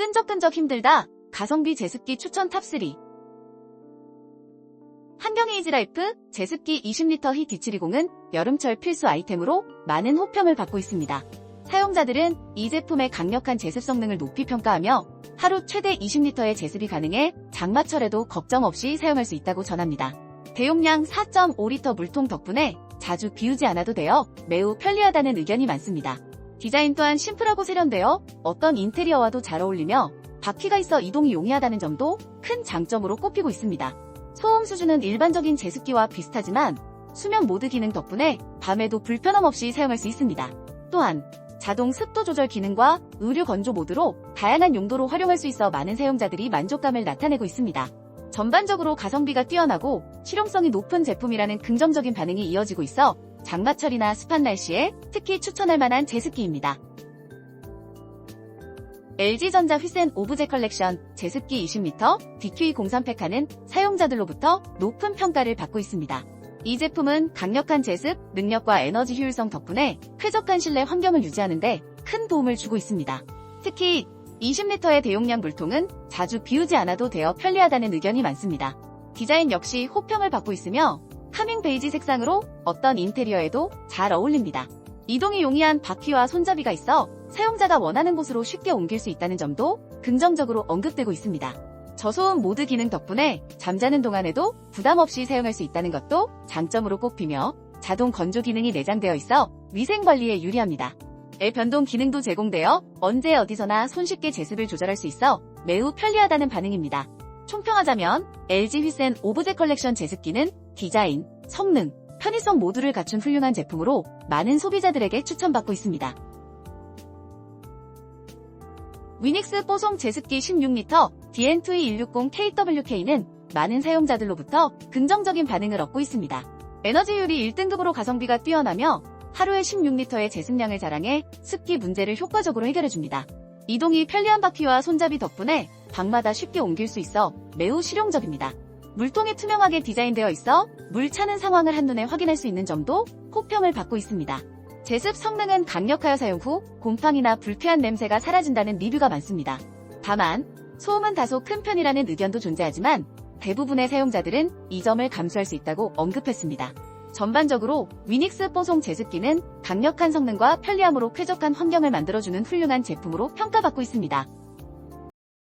끈적끈적 힘들다. 가성비 제습기 추천 탑3. 한경의 이지라이프 제습기 20리터 히 D720은 여름철 필수 아이템으로 많은 호평을 받고 있습니다. 사용자들은 이 제품의 강력한 제습 성능을 높이 평가하며 하루 최대 20리터의 제습이 가능해 장마철에도 걱정 없이 사용할 수 있다고 전합니다. 대용량 4.5리터 물통 덕분에 자주 비우지 않아도 되어 매우 편리하다는 의견이 많습니다. 디자인 또한 심플하고 세련되어 어떤 인테리어와도 잘 어울리며 바퀴가 있어 이동이 용이하다는 점도 큰 장점으로 꼽히고 있습니다. 소음 수준은 일반적인 제습기와 비슷하지만 수면 모드 기능 덕분에 밤에도 불편함 없이 사용할 수 있습니다. 또한 자동 습도 조절 기능과 의류 건조 모드로 다양한 용도로 활용할 수 있어 많은 사용자들이 만족감을 나타내고 있습니다. 전반적으로 가성비가 뛰어나고 실용성이 높은 제품이라는 긍정적인 반응이 이어지고 있어 장마철이나 습한 날씨에 특히 추천할 만한 제습기입니다. LG전자 휘센 오브제 컬렉션 제습기 20m DQ203팩하는 사용자들로부터 높은 평가를 받고 있습니다. 이 제품은 강력한 제습, 능력과 에너지 효율성 덕분에 쾌적한 실내 환경을 유지하는데 큰 도움을 주고 있습니다. 특히 20리터의 대용량 물통은 자주 비우지 않아도 되어 편리하다는 의견이 많습니다. 디자인 역시 호평을 받고 있으며 카밍 베이지 색상으로 어떤 인테리어에도 잘 어울립니다. 이동이 용이한 바퀴와 손잡이가 있어 사용자가 원하는 곳으로 쉽게 옮길 수 있다는 점도 긍정적으로 언급되고 있습니다. 저소음 모드 기능 덕분에 잠자는 동안에도 부담 없이 사용할 수 있다는 것도 장점으로 꼽히며 자동 건조 기능이 내장되어 있어 위생 관리에 유리합니다. 앱 변동 기능도 제공되어 언제 어디서나 손쉽게 제습을 조절할 수 있어 매우 편리하다는 반응입니다. 총평하자면 LG 휘센 오브제 컬렉션 제습기는 디자인, 성능, 편의성 모두를 갖춘 훌륭한 제품으로 많은 소비자들에게 추천받고 있습니다. 위닉스 뽀송 제습기 16리터 DN22160KWK는 많은 사용자들로부터 긍정적인 반응을 얻고 있습니다. 에너지율이 1등급으로 가성비가 뛰어나며 하루에 16리터의 제습량을 자랑해 습기 문제를 효과적으로 해결해줍니다. 이동이 편리한 바퀴와 손잡이 덕분에 방마다 쉽게 옮길 수 있어 매우 실용적입니다. 물통이 투명하게 디자인되어 있어 물 차는 상황을 한눈에 확인할 수 있는 점도 호평을 받고 있습니다. 제습 성능은 강력하여 사용 후 곰팡이나 불쾌한 냄새가 사라진다는 리뷰가 많습니다. 다만 소음은 다소 큰 편이라는 의견도 존재하지만 대부분의 사용자들은 이 점을 감수할 수 있다고 언급했습니다. 전반적으로 위닉스 뽀송 제습기는 강력한 성능과 편리함으로 쾌적한 환경을 만들어주는 훌륭한 제품으로 평가받고 있습니다.